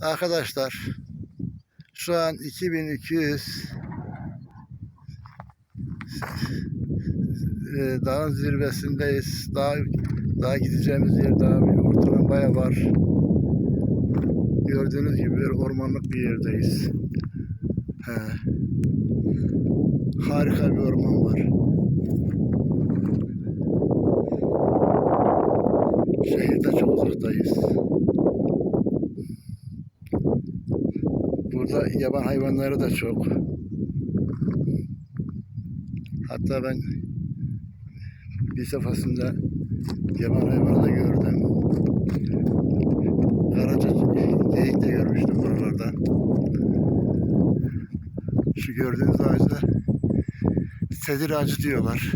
Arkadaşlar şu an 2200 e, dağın zirvesindeyiz. Daha daha gideceğimiz yer daha bir ortadan baya var. Gördüğünüz gibi bir ormanlık bir yerdeyiz. He. Harika bir orman var. Şehirde çok uzaktayız. Burada yaban hayvanları da çok. Hatta ben bir sefasında yaban hayvanı da gördüm. Karaca geyik de görmüştüm buralarda. Şu gördüğünüz ağaçta sedir ağacı diyorlar.